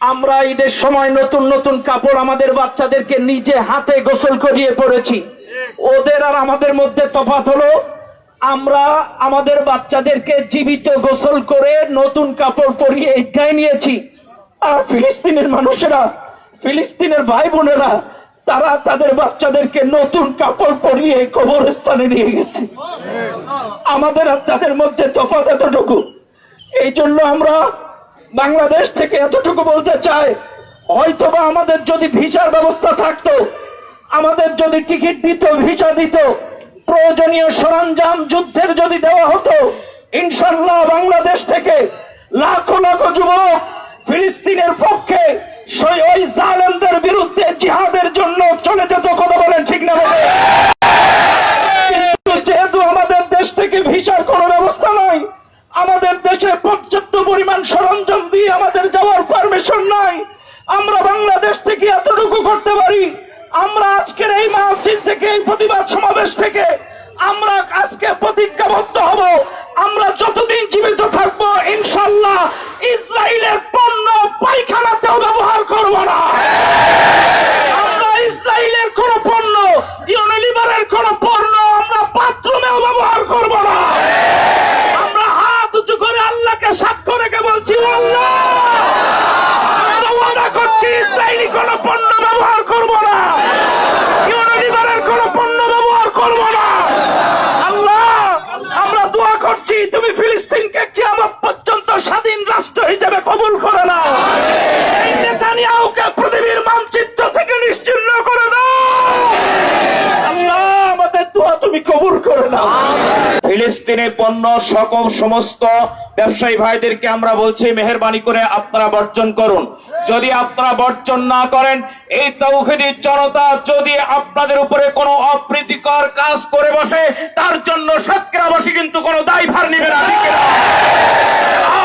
আমরা ঈদের সময় নতুন নতুন কাপড় আমাদের বাচ্চাদেরকে নিজে হাতে গোসল করিয়ে পড়েছি ওদের আর আমাদের মধ্যে তফাৎ হলো, আমরা আমাদের বাচ্চাদেরকে জীবিত গোসল করে নতুন কাপড় পরিয়ে ঈদগায় নিয়েছি। আর ফিলিস্তিনের মানুষেরা, ফিলিস্তিনের ভাই বোনেরা তারা তাদের বাচ্চাদেরকে নতুন কাপড় পরিয়ে কবরস্থানে নিয়ে গেছে। আমাদের আর তাদের মধ্যে তফাৎ এতটুকু। এই জন্য আমরা বাংলাদেশ থেকে এতটুকু বলতে চাই, হয়তোবা আমাদের যদি ভিসার ব্যবস্থা থাকতো, আমাদের যদি টিকিট দিত, ভিসা দিত, প্রয়োজনীয় সরঞ্জাম যুদ্ধের যদি দেওয়া হতো ইনশাল্লাহ বাংলাদেশ থেকে লাখো লাখো যুবক ফিলিস্তিনের পক্ষে ওই জালেমদের বিরুদ্ধে জিহাদের জন্য চলে যেত, কথা বলেন ঠিক না কিন্তু যেহেতু আমাদের দেশ থেকে ভিসার কোনো ব্যবস্থা নাই, আমাদের দেশে পর্যাপ্ত পরিমাণ সরঞ্জাম দিয়ে আমাদের যাওয়ার পারমিশন নাই আমরা বাংলাদেশ থেকে এতটুকু করতে পারি আমরা আজকের এই মাহফিল থেকে এই প্রতিবাদ সমাবেশ থেকে আমরা আজকে প্রতিজ্ঞাবদ্ধ হব আমরা যতদিন জীবিত থাকব ইনশাল্লাহ ইসরায়েলের পণ্য পায়খানাতেও ব্যবহার করব না আমরা ইসরায়েলের কোন পণ্য ইউনিলিভারের কোন পণ্য আমরা বাথরুমেও ব্যবহার করব না আমরা হাত উঁচু করে আল্লাহকে সাক্ষ্য রেখে বলছি আল্লাহ আমরা ওয়াদা করছি ইসরায়েলি কোন পণ্য ব্যবহার করব না ইউনিলিভারের কোন পণ্য ব্যবহার করব না আল্লাহ আমরা দোয়া করছি তুমি ফিলিস্তিনকে কিয়ামত পর্যন্ত স্বাধীন রাষ্ট্র হিসেবে কবুল করে নাও এই নেতানিয়াহুকে পৃথিবীর মানচিত্র থেকে নিশ্চিহ্ন করে দাও আল্লাহ আমাদের দোয়া তুমি কবুল করে নাও ফিলিস্তিনি পণ্য সকল সমস্ত ব্যবসায়ী ভাইদেরকে আমরা বলছি, মেহরবানি করে আপনারা বর্জন করুন। যদি আপনারা বর্জন না করেন, এই তৌহিদি জনতা যদি আপনাদের উপরে কোনো অপ্রীতিকর কাজ করে বসে, তার জন্য সাতক্ষীরাবাসী কিন্তু কোনো দায়ভার নিবে না।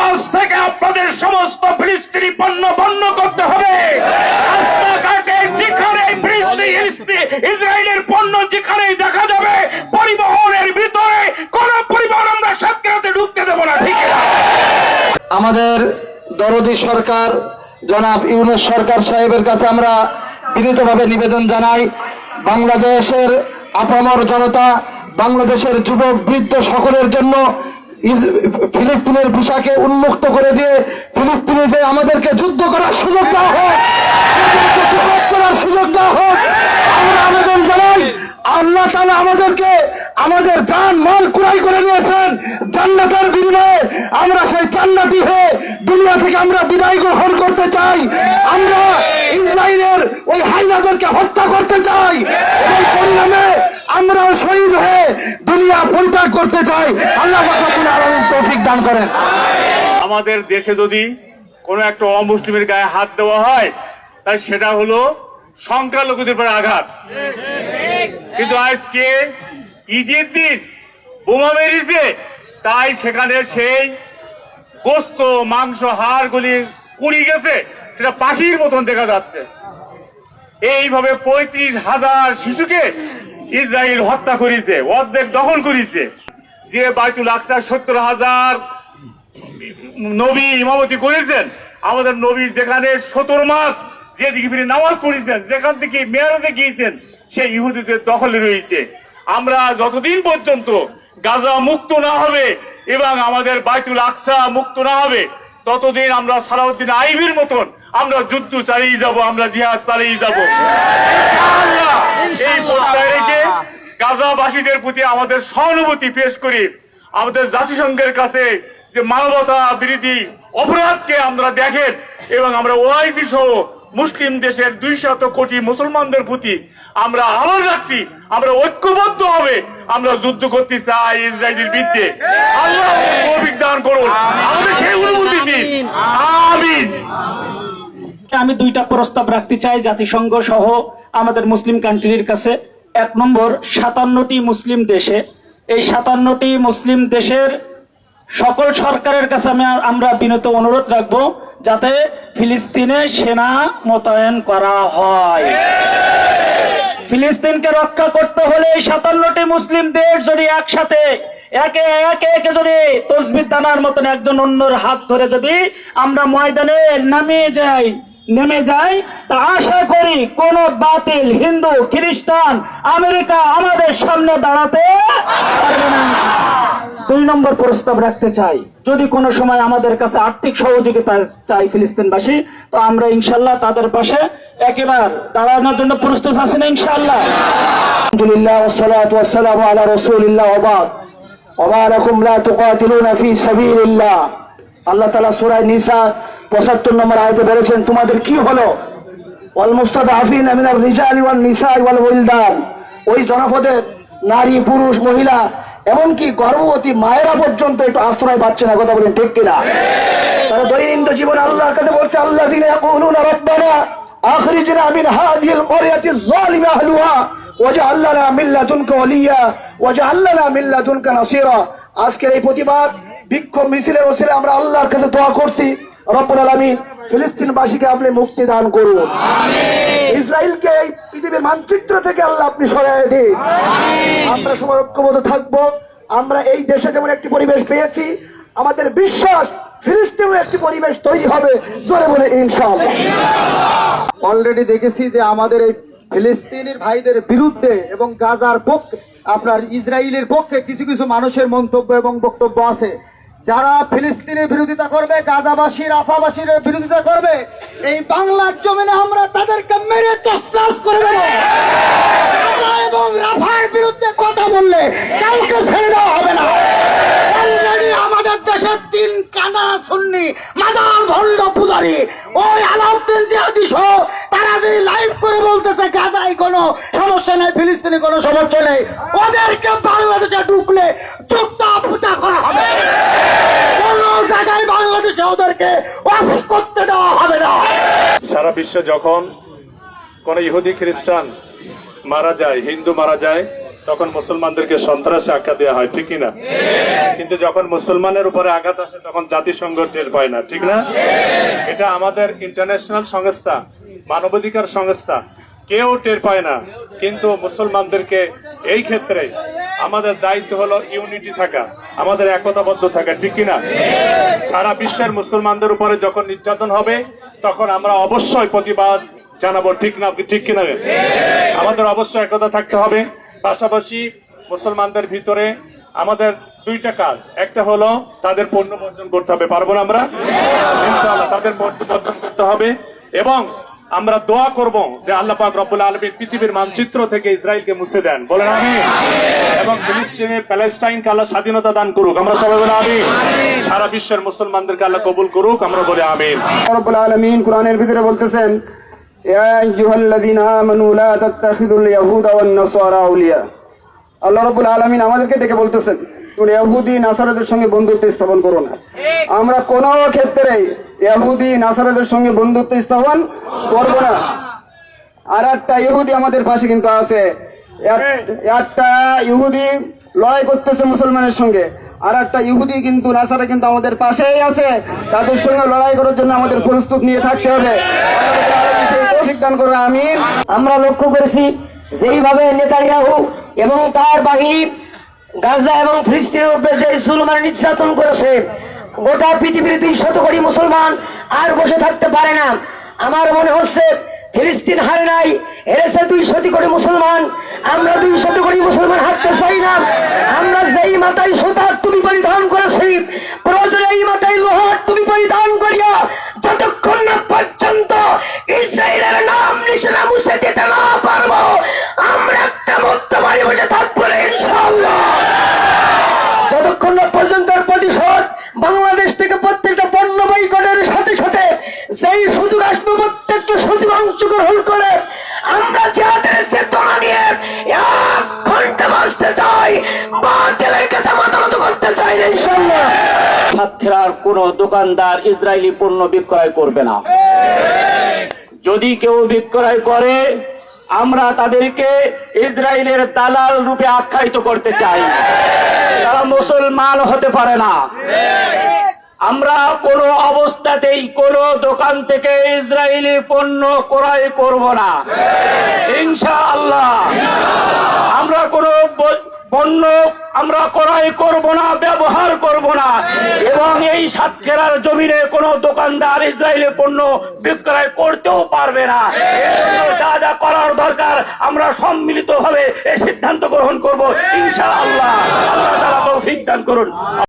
আজ থেকে আপনাদের সমস্ত ফিলিস্তিনি পণ্য বন্ধ করতে হবে। রাস্তাঘাটে যেখানে ইসরায়েলের পণ্য যেখানেই দেখা যাবে পরিবহনের ভিতরে কোন পরিবহন আমরা সাতক্ষীরাতে ঢুকতে দেবো না ঠিক কিনা? আমাদের দরদি সরকার, জনাব ইউনুস সরকার সাহেবের কাছে আমরা বিনীতভাবে নিবেদন জানাই, বাংলাদেশের আপামর জনতা, বাংলাদেশের যুবক বৃদ্ধ সকলের জন্য ফিলিস্তিনের ভিসাকে উন্মুক্ত করে দিয়ে ফিলিস্তিনে যে আমাদেরকে যুদ্ধ করার সুযোগ দেওয়া হোক করার সুযোগ দেওয়া হোক, আমরা আবেদন জানাই। আল্লাহ তালা আমাদেরকে আমাদের যান মাল কুড়াই করে নিয়েছেন। জান্নাতের বিনিময়ে আমরা সেই জান্নাতি হয়ে দুনিয়া থেকে আমরা বিদায় গ্রহণ করতে চাই। আমরা ইসরায়েলের ওই হাইনাদেরকে হত্যা করতে চাই। পরিণামে আমরা শহীদ হয়ে দুনিয়া পরিত্যাগ করতে চাই। আল্লাহ তৌফিক দান করেন। আমাদের দেশে যদি কোনো একটা অমুসলিমের গায়ে হাত দেওয়া হয় তাই সেটা হলো সংখ্যালঘুদের উপর আঘাত। কিন্তু আজকে ঈদের দিন বোমা মেরেছে, তাই সেখানে সেই গোস্ত, মাংস, হাড়গুলি কুড়ি গেছে, সেটা পাখির মতন দেখা যাচ্ছে। এইভাবে পঁয়ত্রিশ হাজার শিশুকে ইসরায়েল হত্যা করেছে, অর্ধেক দখল করেছে। যে বাইতুল আকসার সত্তর হাজার নবী ইমামতি করেছেন, আমাদের নবী যেখানে সতেরো মাস যেদিকে ফিরে নামাজ পড়েছেন, যেখান থেকে মেয়ারাজে গিয়েছেন, সেই ইহুদিদের দখলে রয়েছে। আমরা যতদিন পর্যন্ত গাজা মুক্ত না হবে এবং আমাদের বাইতুল আকসা মুক্ত না হবে, ততদিন আমরা সালাউদ্দিন আইবির মতন আমরা যুদ্ধ চালিয়ে যাব, আমরা জিহাদ চালিয়ে যাব। এই গাজাবাসীদের প্রতি আমাদের সহানুভূতি পেশ করি আমাদের জাতিসংঘের কাছে যে মানবতা বিরোধী অপরাধকে আমরা দেখেন এবং আমরা ওআইসি সহ মুসলিম দেশের দুই শত কোটি মুসলমানদের প্রতি আমরা আহ্বান রাখছি, আমরা ঐক্যবদ্ধ হবে, আমরা যুদ্ধ করতে চাই ইসরায়েলের বিরুদ্ধে। আল্লাহ দান করুন। আমাদের সেই অনুভূতি দিন। আমিন। আমি দুইটা প্রস্তাব রাখতে চাই, জাতিসংঘ সহ আমাদের মুসলিম কান্ট্রির কাছে। এক নম্বর, সাতান্নটি মুসলিম দেশে। এই সাতান্নটি মুসলিম দেশের সকল সরকারের কাছে আমি আমরা বিনত অনুরোধ রাখব যাতে ফিলিস্তিনে সেনা মোতায়েন করা হয়। ফিলিস্তিনকে রক্ষা করতে হলে সাতান্নটি মুসলিম দেশ যদি একসাথে, একে একে একে যদি তসবির দানার মতন একজন অন্যর হাত ধরে যদি আমরা ময়দানে নামিয়ে যাই, নেমে যাই, তা আশা করি কোন বাতিল হিন্দু, খ্রিস্টান, আমেরিকা আমাদের সামনে দাঁড়াতে পারবে না। দুই নম্বর প্রস্তাব রাখতে চাই যদি কোনো সময় আমাদের কাছে আর্থিক সহযোগিতা চাই ফিলিস্তিনবাসী তো আমরা ইনশাল্লাহ তাদের পাশে একেবারে দাঁড়ানোর জন্য প্রস্তুত আছি না ইনশাল্লাহ আলহামদুলিল্লাহ والصلاة والسلام على رسول الله وبعد وما لكم لا تقاتلون في سبيل الله আল্লাহ তাআলা সূরা নিসা 75 নম্বর আয়াতে বলেছেন তোমাদের কি হলো ওয়াল মুস্তাদআফিন মিনার রিজালি ওয়ান নিসাই ওয়াল ওয়ালদান ওই জনপদের নারী পুরুষ মহিলা এমনকি গর্ভবতী মায়েরা পর্যন্ত একটু আশ্রয় পাচ্ছে না, কথা বলেন ঠিক কিনা? তারা দৈনন্দিন জীবনে আল্লাহর কাছে বলছে আল্লাহ আজকের এই প্রতিবাদ, বিক্ষোভ আমরা আল্লাহর কাছে দোয়া করছি, রব্বুল আলামিন ফিলিস্তিনবাসীকে আপনি মুক্তি দান করুন। ইসরায়েলকে এই পৃথিবীর মানচিত্র থেকে আল্লাহ আপনি সরাই দিন। আমরা সবাই ঐক্যবদ্ধ থাকব। আমরা এই দেশে যেমন একটি পরিবেশ পেয়েছি আমাদের বিশ্বাস ফিলিস্তিনেও একটি পরিবেশ তৈরি হবে জোরে বলে ইনশাআল্লাহ। অলরেডি দেখেছি যে আমাদের এই ফিলিস্তিনের ভাইদের বিরুদ্ধে এবং গাজার পক্ষে আপনার ইসরায়েলের পক্ষে কিছু কিছু মানুষের মন্তব্য এবং বক্তব্য আছে। যারা ফিলিস্তিনের বিরোধিতা করবে, গাজাবাসী, রাফাবাসীর বিরোধিতা করবে, এই বাংলার জমিনে আমরা তাদেরকে মেরে তসলাস করে দেব। এবং রাফার বিরুদ্ধে কথা বললে কাউকে ছেড়ে দেওয়া হবে না। সুন্নি, মাজার ভণ্ড পূজারি। ওই আলাউদ্দিন জিহাদি সহ তারা যে লাইভ করে বলতেছে, গাজায় কোনো সমস্যা নেই, ফিলিস্তিনি কোনো সমস্যা নেই, ওদেরকে বাংলাদেশে ঢুকলে চুপটা ফুটা করা হবে। কোন জায়গায় বাংলাদেশে ওদেরকে ওয়াশ করতে দেওয়া হবে না। সারা বিশ্বে যখন কোন ইহুদি খ্রিস্টান মারা যায়, হিন্দু মারা যায় তখন মুসলমানদেরকে সন্ত্রাসী আখ্যা দেওয়া হয়, ঠিক না কিন্তু যখন মুসলমানের উপরে আঘাত আসে, তখন জাতিসংঘ টের পায় না, ঠিক না? এটা আমাদের ইন্টারন্যাশনাল সংস্থা, মানবাধিকার সংস্থা, কেউ টের পায় না। কিন্তু মুসলমানদেরকে এই ক্ষেত্রে আমাদের দায়িত্ব হলো ইউনিটি থাকা, আমাদের একতাবদ্ধ থাকা, ঠিক কিনা? সারা বিশ্বের মুসলমানদের উপরে যখন নির্যাতন হবে, তখন আমরা অবশ্যই প্রতিবাদ জানাব, ঠিক না, ঠিক কিনা? আমাদের অবশ্যই একতা থাকতে হবে। পাশাপাশি মুসলমানদের ভিতরে আমাদের দুইটা কাজ। একটা হলো তাদের পণ্য বর্জন করতে হবে, পারব না আমরা? ইনশাআল্লাহ, তাদের পণ্য বর্জন করতে হবে। এবং আমরা দোয়া করব যে আল্লাহ পাক রব্বুল আলমীর পৃথিবীর মানচিত্র থেকে ইসরায়েলকে মুছে দেন। বলেন আমি এবং ফিলিস্তিনের প্যালেস্টাইনকে আল্লাহ স্বাধীনতা দান করুক। আমরা সবাই বলে আমি সারা বিশ্বের মুসলমানদেরকে আল্লাহ কবুল করুক। আমরা বলে আমিন। রব্বুল আলামিন কোরআনের ভিতরে বলতেছেন ইয়া আইয়ুহাল্লাযীনা আমানু লা তাত্তাখিযুল ইয়াহুদা ওয়ান নাসারা আউলিয়া। আল্লাহ আলামিন আমাদেরকে ডেকে বলতেছেন ইহুদি নাসারাদের সঙ্গে বন্ধুত্ব স্থাপন করো না। আমরা কোন ক্ষেত্রে ইহুদি নাসারাদের সঙ্গে বন্ধুত্ব স্থাপন করব না। আর একটা ইহুদি আমাদের পাশে কিন্তু আছে। এক- একটা ইহুদি লড়াই করতেছে মুসলমানের সঙ্গে। আর একটা ইহুদি কিন্তু নাসারা কিন্তু আমাদের পাশেই আছে। তাদের সঙ্গে লড়াই করার জন্য আমাদের প্রস্তুত নিয়ে থাকতে হবে। দান আমরা লক্ষ্য করেছি যেইভাবে নেতানিয়াহু এবং তার বাহিনী গাজা এবং ফিলিস্তিনের উপরে যে জুলুমান নির্যাতন করেছে। গোটা পৃথিবীর দুই শত কোটি মুসলমান আর বসে থাকতে পারে না। আমার মনে হচ্ছে ফিলিস্তিন হারে নাই, হেরেছে দুই শত কোটি মুসলমান। আমরা দুই শত কোটি মুসলমান হারতে চাই না। আমরা যেই মাথায় কোন দোকানদার ইসরায়েলি পণ্য বিক্রয় করবে না। যদি কেউ বিক্রয় করে, আমরা তাদেরকে ইসরায়েলের দালাল রূপে আখ্যায়িত করতে চাই। তারা মুসলমান হতে পারে না। আমরা কোনো অবস্থাতেই কোন দোকান থেকে ইসরায়েলি পণ্য ক্রয় করব না। ইনশাআল্লাহ। আমরা কোনো ব- পণ্য আমরা ক্রয় করব না, ব্যবহার করব না। এবং এই সাতক্ষেরার জমিনে কোন দোকানদার ইসরায়েলে পণ্য বিক্রয় করতেও পারবে না। যা যা করার দরকার আমরা সম্মিলিত ভাবে এই সিদ্ধান্ত গ্রহণ করব, ইনশাআল্লাহ। আল্লাহ তারা করুন।